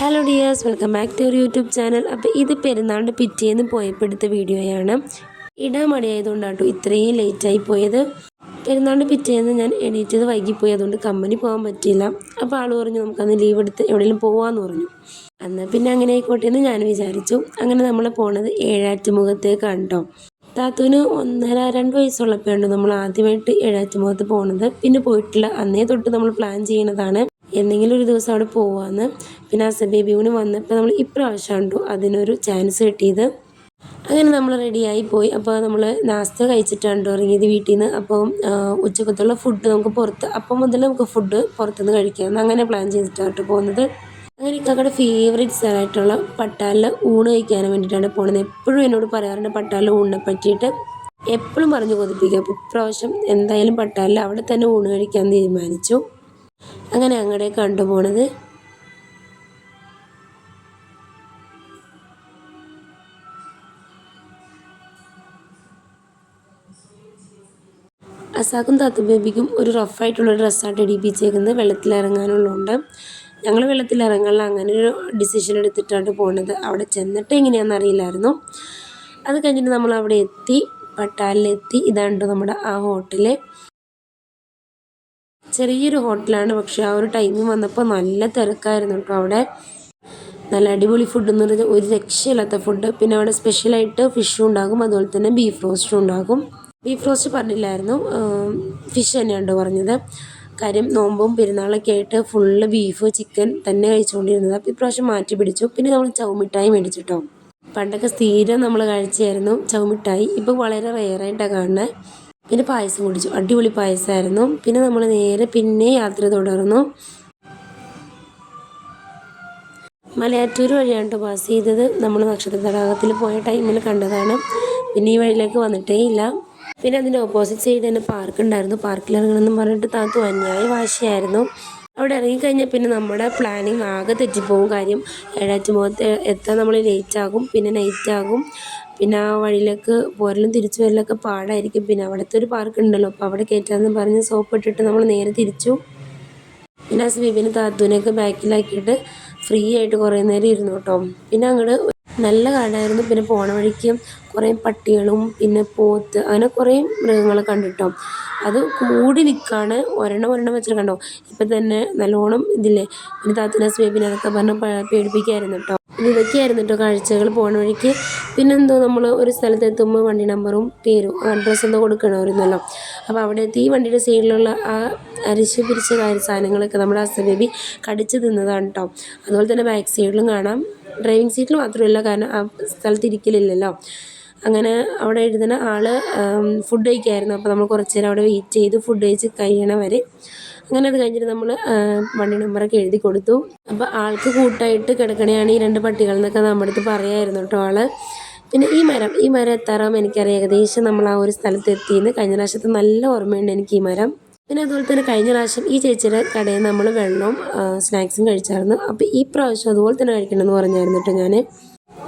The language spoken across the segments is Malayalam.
Hello dears welcome back to your YouTube channel അപ്പോൾ ഇത് പെരുന്നാളിന്റെ പിറ്റേന്ന് പോയപ്പെടുത്ത വീഡിയോയാണ്. ഇടാൻ മടിയായതുകൊണ്ടാണ് കേട്ടോ ഇത്രയും ലേറ്റായി പോയത്. പെരുന്നാളിന്റെ പിറ്റേന്ന് ഞാൻ എണീറ്റത് വൈകിപ്പോയി അതുകൊണ്ട് കമ്പനി പോകാൻ പറ്റിയില്ല. അപ്പോൾ ആൾ പറഞ്ഞു നമുക്കന്ന് ലീവ് എടുത്ത് എവിടെയെങ്കിലും പോകാമെന്ന് പറഞ്ഞു. എന്നാൽ പിന്നെ അങ്ങനെ ആയിക്കോട്ടെ എന്ന് ഞാൻ വിചാരിച്ചു. അങ്ങനെ നമ്മൾ പോണത് ഏഴാറ്റുമുഖത്തേക്കാണ് കേട്ടോ. താത്തുവിന് ഒന്നര രണ്ട് വയസ്സുള്ളപ്പോഴാണ് നമ്മൾ ആദ്യമായിട്ട് ഏഴാറ്റുമുഖത്ത് പോണത്. പിന്നെ പോയിട്ടില്ല. അന്നേ തൊട്ട് നമ്മൾ പ്ലാൻ ചെയ്യണതാണ്. എന്തെങ്കിലും ഒരു ദിവസം അവിടെ പോവാന്ന്. പിന്നെ അസ ബേബിയൂന് വന്നപ്പോൾ നമ്മൾ ഇപ്രാവശ്യം കണ്ടു അതിനൊരു ചാൻസ് കിട്ടിയത്. അങ്ങനെ നമ്മൾ റെഡിയായി പോയി. അപ്പോൾ നമ്മൾ നാസ്ത കഴിച്ചിട്ടാണ് ഇറങ്ങിയത് വീട്ടിൽ നിന്ന് അപ്പോൾ ഉച്ചക്കത്തുള്ള ഫുഡ് നമുക്ക് പുറത്ത് അപ്പം മുതൽ നമുക്ക് ഫുഡ് പുറത്തുനിന്ന് കഴിക്കാം അങ്ങനെ പ്ലാൻ ചെയ്തിട്ടാണ് പോകുന്നത് അങ്ങനെ ഇക്കാക്കയുടെ ഫേവറേറ്റ് സ്ഥലമായിട്ടുള്ള പട്ടാലിൽ ഊണ് കഴിക്കാൻ വേണ്ടിയിട്ടാണ് പോകുന്നത് എപ്പോഴും എന്നോട് പറയാറുണ്ട് പട്ടാലിൽ ഊണിനെ പറ്റിയിട്ട്. എപ്പോഴും പറഞ്ഞു കൊതിപ്പിക്കും അപ്പോൾ ഇപ്രാവശ്യം എന്തായാലും പട്ടാലിൽ അവിടെ തന്നെ ഊണ് കഴിക്കാൻ തീരുമാനിച്ചു. അങ്ങനെ അങ്ങടെ കണ്ടുപോണത് അസാക്കും താത്ത ബേബിക്കും ഒരു റഫായിട്ടുള്ള ഡ്രസ്സാണ് ഇടിപ്പിച്ചേക്കുന്നത്. വെള്ളത്തിലിറങ്ങാനുള്ളതുകൊണ്ട് ഞങ്ങൾ വെള്ളത്തിലിറങ്ങാനുള്ള അങ്ങനെ ഒരു ഡിസിഷൻ എടുത്തിട്ടാണ് പോണത്. അവിടെ ചെന്നിട്ട് എങ്ങനെയാണെന്ന് അറിയില്ലായിരുന്നു. അത് കഴിഞ്ഞിട്ട് നമ്മൾ അവിടെ എത്തി പട്ടാലിലെത്തി ഇതാണ് നമ്മുടെ ആ ഹോട്ടൽ. ചെറിയൊരു ഹോട്ടലാണ്. പക്ഷെ ആ ഒരു ടൈമിൽ വന്നപ്പോൾ നല്ല തിരക്കായിരുന്നു കേട്ടോ അവിടെ. നല്ല അടിപൊളി ഫുഡ് എന്ന് പറഞ്ഞാൽ ഒരു രക്ഷയില്ലാത്ത ഫുഡ് പിന്നെ അവിടെ സ്പെഷ്യലായിട്ട് ഫിഷും ഉണ്ടാകും. അതുപോലെ തന്നെ ബീഫ് റോസ്റ്റും ഉണ്ടാകും. ബീഫ് റോസ്റ്റ് പറഞ്ഞില്ലായിരുന്നു. ഫിഷ് തന്നെയാണ് പറഞ്ഞത്. കാര്യം നോമ്പും പെരുന്നാളൊക്കെ ആയിട്ട് ഫുള്ള് ബീഫ് ചിക്കൻ തന്നെ കഴിച്ചുകൊണ്ടിരുന്നത് അപ്പോൾ ഇപ്രാവശ്യം മാറ്റി പിടിച്ചു. പിന്നെ നമ്മൾ ചൗമിഠായി മേടിച്ചിട്ടോ പണ്ടൊക്കെ സ്ഥിരം നമ്മൾ കഴിച്ചായിരുന്നു ചൗമിഠായി. ഇപ്പോൾ വളരെ റെയറായിട്ടാണ് കാണുന്നത് പിന്നെ പായസം കുടിച്ചു. അടിപൊളി പായസമായിരുന്നു പിന്നെ നമ്മൾ നേരെ പിന്നെ യാത്ര തുടർന്നു. മലയാറ്റൂർ വഴിയാണ് പാസ് ചെയ്തത്. നമ്മൾ നക്ഷത്ര തടാകത്തിൽ പോയ ടൈമിൽ കണ്ടതാണ്. പിന്നെ ഈ വഴിയിലേക്ക് വന്നിട്ടേ ഇല്ല. പിന്നെ അതിന്റെ ഓപ്പോസിറ്റ് സൈഡ് തന്നെ പാർക്ക് ഉണ്ടായിരുന്നു. പാർക്കിൽ ഇറങ്ങണമെന്ന് പറഞ്ഞിട്ട് താത്തു അന്യായ വാശിയായിരുന്നു. അവിടെ ഇറങ്ങിക്കഴിഞ്ഞാൽ പിന്നെ നമ്മുടെ പ്ലാനിങ് ആകെ തെറ്റിപ്പോകും കാര്യം ഏഴാറ്റുമുഖത്ത് എത്താൻ നമ്മൾ ലേറ്റ് ആകും പിന്നെ നൈറ്റ് ആകും. പിന്നെ ആ വഴിയിലേക്ക് പോരലും തിരിച്ചു വരലൊക്കെ പാടായിരിക്കും. പിന്നെ അവിടുത്തെ ഒരു പാർക്ക് ഉണ്ടല്ലോ അപ്പോൾ അവിടെ കയറ്റാമെന്ന് പറഞ്ഞ് സോപ്പ് ഇട്ടിട്ട് നമ്മൾ നേരെ തിരിച്ചു. പിന്നെ ആ സ്വീപിന് താത്തുവിനെയൊക്കെ ബാക്കിലാക്കിയിട്ട് ഫ്രീ ആയിട്ട് കുറേ നേരം ഇരുന്നു കേട്ടോ. പിന്നെ അങ്ങോട്ട് നല്ല കാടായിരുന്നു. പിന്നെ പോണ വഴിക്ക് കുറേ പട്ടികളും പിന്നെ പോത്ത് അങ്ങനെ കുറേ മൃഗങ്ങളെ കണ്ടിട്ടോ. അത് കൂടി നിൽക്കാണ് ഒരെണ്ണം ഒരെണ്ണം വെച്ചിട്ട് കണ്ടോ? ഇപ്പം തന്നെ നല്ലോണം ഇതില്ലേ? പിന്നെ താത്തൂന ബേബിനെ അതൊക്കെ പറഞ്ഞ് പേടിപ്പിക്കായിരുന്നു കേട്ടോ. ഇതൊക്കെയായിരുന്നു കേട്ടോ കാഴ്ചകൾ പോണ വഴിക്ക്. പിന്നെന്തോ നമ്മൾ ഒരു സ്ഥലത്ത് എത്തുമ്പോൾ വണ്ടി നമ്പറും പേരും അഡ്രസ്സ് എന്തോ കൊടുക്കണമായിരുന്നല്ലോ. അപ്പോൾ അവിടെ എത്തി ഈ വണ്ടിയുടെ സൈഡിലുള്ള ആ അരിശ് പിരിച്ച സാധനങ്ങളൊക്കെ നമ്മുടെ ഹസ്ബൻ ബേബി കടിച്ച് തിന്നതാണ് കേട്ടോ. അതുപോലെ തന്നെ ബാക്ക് സൈഡിലും കാണാം. ഡ്രൈവിംഗ് സീറ്റിൽ മാത്രമല്ല കാരണം ആ സ്ഥലത്ത് ഇരിക്കലില്ലല്ലോ അങ്ങനെ അവിടെ എഴുതുന്ന ആൾ ഫുഡ് കഴിക്കായിരുന്നു. അപ്പോൾ നമ്മൾ കുറച്ച് നേരം അവിടെ വെയിറ്റ് ചെയ്ത് ഫുഡ് കഴിച്ച് കഴിയണ വരെ അങ്ങനെ അത് കഴിഞ്ഞിട്ട് നമ്മൾ വണ്ടി നമ്പറൊക്കെ എഴുതി കൊടുത്തു. അപ്പോൾ ആൾക്ക് കൂട്ടായിട്ട് കിടക്കണയാണ് ഈ രണ്ട് പട്ടികൾ എന്നൊക്കെ നമ്മുടെ അടുത്ത് പറയായിരുന്നു കേട്ടോ ആൾ പിന്നെ ഈ മരം ഈ മരം എത്താറാകുമ്പോൾ എനിക്കറിയാം. ഏകദേശം നമ്മൾ ആ ഒരു സ്ഥലത്ത് എത്തിയെന്ന് കഴിഞ്ഞ പ്രാവശ്യത്തെ നല്ല ഓർമ്മയുണ്ട് എനിക്ക് ഈ മരം. പിന്നെ അതുപോലെ തന്നെ കഴിഞ്ഞ പ്രാവശ്യം ഈ ചേച്ചിയുടെ കടയിൽ നമ്മൾ വെള്ളവും സ്നാക്സും കഴിച്ചായിരുന്നു. അപ്പോൾ ഈ പ്രാവശ്യം അതുപോലെ തന്നെ കഴിക്കണമെന്ന് പറഞ്ഞായിരുന്നു കേട്ടോ ഞാൻ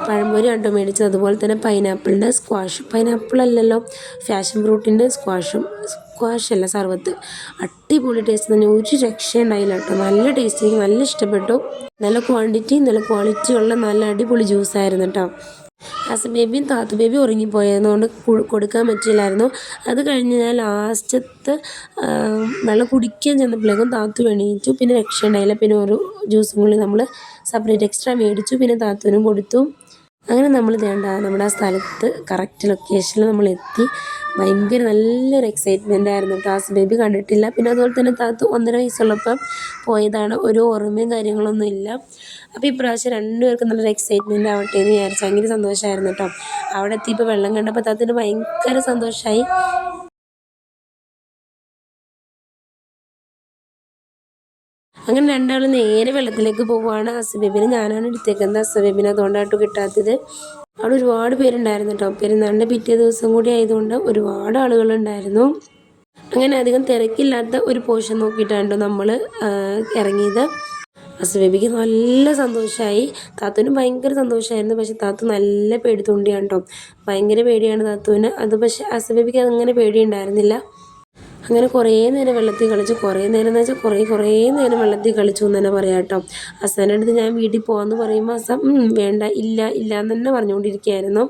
പഴംപൊരി ആട്ടോ മേടിച്ചത്. അതുപോലെ തന്നെ പൈനാപ്പിളിന്റെ സ്ക്വാഷ്. പൈനാപ്പിൾ അല്ലല്ലോ ഫാഷൻ ഫ്രൂട്ടിന്റെ സ്ക്വാഷും സ്ക്വാഷ് അല്ല സർവത്ത്. അടിപൊളി ടേസ്റ്റ് തന്നെ. ഒരു രക്ഷ ഉണ്ടായില്ല കേട്ടോ. നല്ല ടേസ്റ്റ് നല്ല ഇഷ്ടപ്പെട്ടു. നല്ല ക്വാണ്ടിറ്റി നല്ല ക്വാളിറ്റി ഉള്ള നല്ല അടിപൊളി ജ്യൂസായിരുന്നു കേട്ടോ. ഹസൻ ബേബിയും താത്തു ബേബി ഉറങ്ങിപ്പോയതുകൊണ്ട് കൊടുക്കാൻ പറ്റില്ലായിരുന്നു അത് കഴിഞ്ഞ് ഞാൻ ലാസ്റ്റത്തെ വെള്ളം കുടിക്കാൻ ചെന്നപ്പോഴേക്കും താത്തു എണീറ്റു. പിന്നെ രക്ഷ ഉണ്ടായില്ല പിന്നെ ഒരു ജ്യൂസും കൂടി നമ്മൾ സെപ്പറേറ്റ് എക്സ്ട്രാ മേടിച്ചു. പിന്നെ താത്തുവിനും കൊടുത്തു. അങ്ങനെ നമ്മൾ വേണ്ട നമ്മുടെ ആ സ്ഥലത്ത് കറക്റ്റ് ലൊക്കേഷനിൽ നമ്മൾ എത്തി. ഭയങ്കര നല്ലൊരു എക്സൈറ്റ്മെന്റ് ആയിരുന്നു. ക്ലാസ് ബേബി കണ്ടിട്ടില്ല. പിന്നെ അതുപോലെ തന്നെ താത്തു ഒന്നര വയസ്സുള്ളപ്പം പോയതാണ്. ഒരു ഓർമ്മയും കാര്യങ്ങളൊന്നും ഇല്ല. അപ്പോൾ ഇപ്രാവശ്യം രണ്ടുപേർക്കും നല്ലൊരു എക്സൈറ്റ്മെന്റ് ആവട്ടെ എന്ന് വിചാരിച്ചു. ഭയങ്കര സന്തോഷമായിരുന്നു കേട്ടോ. അവിടെ എത്തിയപ്പോൾ വെള്ളം കണ്ടപ്പോൾ താത്തിന് ഭയങ്കര സന്തോഷമായി അങ്ങനെ രണ്ടാളും നേരെ വെള്ളത്തിലേക്ക് പോവുകയാണ് അസബേബിനെ. ഞാനാണ് എടുത്തേക്കുന്നത് അസബേബിനെ. അതുകൊണ്ടാട്ടോ കിട്ടാത്തത്. അവിടെ ഒരുപാട് പേരുണ്ടായിരുന്നു കേട്ടോ പെരുന്നാളിന്റെ പിറ്റേ ദിവസം കൂടി ആയതുകൊണ്ട് ഒരുപാട് ആളുകളുണ്ടായിരുന്നു. അങ്ങനെ അധികം തിരക്കില്ലാത്ത ഒരു പോഷൻ നോക്കിയിട്ടാണ് നമ്മൾ ഇറങ്ങിയത്. അസുബേബിക്ക് നല്ല സന്തോഷമായി താത്തുവിന് ഭയങ്കര സന്തോഷമായിരുന്നു പക്ഷെ താത്തു നല്ല പേടിത്തൊണ്ടിയാണ് കേട്ടോ ഭയങ്കര പേടിയാണ് താത്തുവിന്. അത് പക്ഷെ അസുബേബിക്ക് അങ്ങനെ പേടിയുണ്ടായിരുന്നില്ല. അങ്ങനെ കുറേ നേരം വെള്ളത്തിൽ കളിച്ചു. കുറേ നേരം എന്ന് വെച്ചാൽ കുറേ കുറേ നേരം വെള്ളത്തിൽ കളിച്ചു എന്ന് തന്നെ പറയാം കേട്ടോ. അസേന്റെ അടുത്ത് ഞാൻ വീട്ടിൽ പോകാമെന്ന് പറയുമ്പോൾ അസം വേണ്ട ഇല്ല ഇല്ല എന്ന് തന്നെ പറഞ്ഞുകൊണ്ടിരിക്കുകയായിരുന്നു.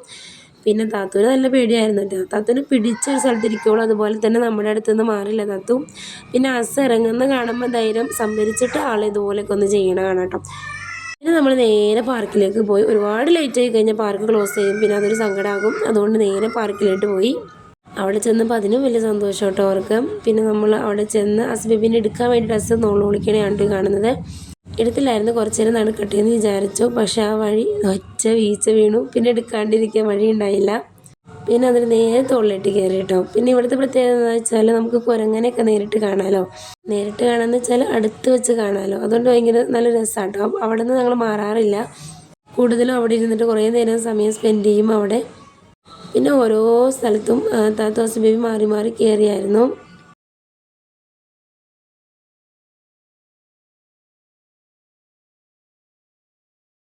പിന്നെ താത്തൂന് നല്ല പേടിയായിരുന്നു കേട്ടോ. താത്തൂന് പിടിച്ച ഒരു സ്ഥലത്ത് ഇരിക്കുള്ളൂ അതുപോലെ തന്നെ നമ്മുടെ അടുത്ത് നിന്ന് മാറില്ല താത്തു. പിന്നെ അസ ഇറങ്ങുന്ന കാണുമ്പോൾ ധൈര്യം സംഭരിച്ചിട്ട് ആൾ ഇതുപോലെയൊക്കെ ഒന്ന് ചെയ്യണ കേട്ടോ. പിന്നെ നമ്മൾ നേരെ പാർക്കിലേക്ക് പോയി. ഒരുപാട് ലേറ്റ് ആയി കഴിഞ്ഞാൽ പാർക്ക് ക്ലോസ് ചെയ്യും. പിന്നെ അതൊരു സങ്കടമാകും അതുകൊണ്ട് നേരെ പാർക്കിലോട്ട് പോയി. അവിടെ ചെന്നപ്പോൾ അതിനും വലിയ സന്തോഷം കേട്ടോ അവർക്ക്. പിന്നെ നമ്മൾ അവിടെ ചെന്ന് അസ്ബിബിനെ എടുക്കാൻ വേണ്ടി ഡ്രസ്സ് നോൾ വിളിക്കണയാണ് കാണുന്നത്. എടുത്തില്ലായിരുന്നു കുറച്ച് നേരം നടക്കട്ടെ എന്ന് വിചാരിച്ചു. പക്ഷെ ആ വഴി ഒച്ച വീഴ്ച വീണു. പിന്നെ എടുക്കാണ്ടിരിക്കാൻ വഴി ഉണ്ടായില്ല. പിന്നെ അതിന് നേരെ തോളിലിട്ട് കയറി കേട്ടോ. പിന്നെ ഇവിടുത്തെ പ്രത്യേകത എന്താ വെച്ചാൽ നമുക്ക് കുരങ്ങനെയൊക്കെ നേരിട്ട് കാണാമല്ലോ നേരിട്ട് കാണാമെന്ന് വെച്ചാൽ അടുത്ത് വെച്ച് കാണാമല്ലോ അതുകൊണ്ട് ഭയങ്കര നല്ല രസമാണ് കേട്ടോ അവിടെ നിന്ന് ഞങ്ങൾ മാറാറില്ല. കൂടുതലും അവിടെ ഇരുന്നിട്ട് കുറേ നേരം സമയം സ്പെൻഡ് ചെയ്യും അവിടെ. പിന്നെ ഓരോ സ്ഥലത്തും താത്തോസ് ബേബി മാറി മാറി കയറിയായിരുന്നു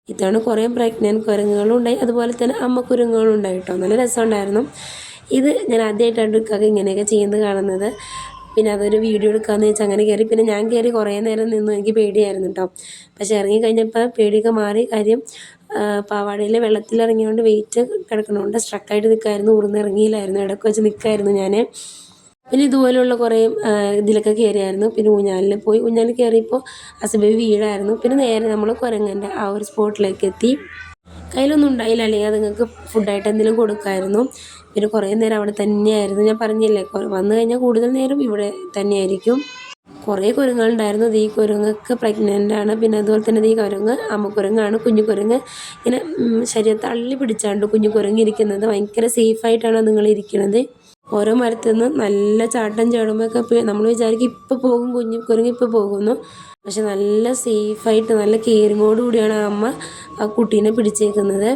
ഇത്തവണ കുറേ പ്രഗ്നന്റ് കുരങ്ങുകളും ഉണ്ടായി. അതുപോലെ തന്നെ അമ്മ കുരങ്ങുകളും ഉണ്ടായി നല്ല രസമുണ്ടായിരുന്നു. ഇത് ഞാൻ ആദ്യമായിട്ടാണ് ഇക്കൊക്കെ ഇങ്ങനെയൊക്കെ ചെയ്യുന്നത് കാണുന്നത്. പിന്നെ അതൊരു വീഡിയോ എടുക്കാമെന്ന് വെച്ചാൽ അങ്ങനെ കയറി പിന്നെ ഞാൻ കയറി കുറേ നേരം നിന്നു. എനിക്ക് പേടിയായിരുന്നു കേട്ടോ പക്ഷേ ഇറങ്ങി കഴിഞ്ഞപ്പോൾ പേടിയൊക്കെ മാറി. കാര്യം പാവാടയിൽ വെള്ളത്തിലിറങ്ങിയോണ്ട് വെയിറ്റ് കിടക്കണോണ്ട് സ്ട്രക്കായിട്ട് നിൽക്കായിരുന്നു ഊർന്ന് ഇറങ്ങിയില്ലായിരുന്നു. ഇടയ്ക്ക് വെച്ച് നിൽക്കായിരുന്നു ഞാൻ പിന്നെ ഇതുപോലെയുള്ള കുറേ ഇതിലൊക്കെ കയറിയായിരുന്നു പിന്നെ ഊഞ്ഞാലിൽ പോയി. ഊഞ്ഞാലിൽ കയറിയപ്പോൾ അസബേബി വീഴായിരുന്നു. പിന്നെ നേരെ നമ്മൾ കുരങ്ങന്റെ ആ ഒരു സ്പോട്ടിലേക്ക് എത്തി. കയ്യിലൊന്നും ഉണ്ടായില്ല. അല്ലെങ്കിൽ നിങ്ങൾക്ക് ഫുഡായിട്ട് എന്തെങ്കിലും കൊടുക്കായിരുന്നു. പിന്നെ കുറേ നേരം അവിടെ തന്നെയായിരുന്നു. ഞാൻ പറഞ്ഞില്ലേ വന്നു കഴിഞ്ഞാൽ കൂടുതൽ നേരം ഇവിടെ തന്നെയായിരിക്കും. കുറേ കുരങ്ങുകളുണ്ടായിരുന്നു ഈ കുരങ്ങൊക്കെ പ്രഗ്നന്റ് ആണ്. പിന്നെ അതുപോലെ തന്നെ ഈ കുരങ്ങ് അമ്മക്കുരങ്ങാണ് കുഞ്ഞു കുരങ്ങ്. ഇങ്ങനെ ശരീരം തള്ളി പിടിച്ചാണ്ട് കുഞ്ഞു കുരങ്ങ് ഇരിക്കുന്നത്. ഭയങ്കര സേഫായിട്ടാണ് നിങ്ങൾ ഇരിക്കുന്നത്. ഓരോ മരത്തിൽ നിന്ന് നല്ല ചാട്ടം ചാടുമ്പോഴൊക്കെ നമ്മൾ വിചാരിക്കും ഇപ്പോൾ പോകും കുഞ്ഞു കുരങ്ങി ഇപ്പോൾ പോകുന്നു. പക്ഷെ നല്ല സേഫായിട്ട് നല്ല കെയറിങ്ങോട് കൂടിയാണ് അമ്മ ആ കുട്ടീനെ പിടിച്ചേക്കുന്നത്.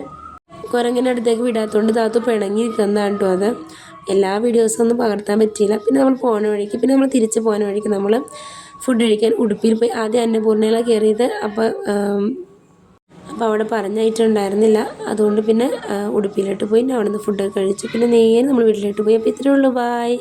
കുരങ്ങിന്റെ അടുത്തേക്ക് വിടാത്തതുകൊണ്ട് താത്തു പിണങ്ങി നിൽക്കുന്നതാണ് കേട്ടോ അത്. എല്ലാ വീഡിയോസും ഒന്നും പകർത്താൻ പറ്റിയില്ല. പിന്നെ നമ്മൾ പോണ വഴിക്ക് പിന്നെ നമ്മൾ തിരിച്ച് പോകുന്ന വഴിക്ക് നമ്മൾ ഫുഡ് കഴിക്കാൻ ഉടുപ്പിയിൽ പോയി ആദ്യം അന്നപൂർണയിലാണ് കയറിയത് അപ്പോൾ അപ്പോൾ അവിടെ പറഞ്ഞായിട്ടുണ്ടായിരുന്നില്ല അതുകൊണ്ട് പിന്നെ ഉടുപ്പിയിലോട്ട് പോയി. അവിടെ നിന്ന് ഫുഡൊക്കെ കഴിച്ചു. പിന്നെ നേരെ നമ്മൾ വീട്ടിലോട്ട് പോയി. അപ്പോൾ ഇത്രയേ ഉള്ളൂ. ബായ്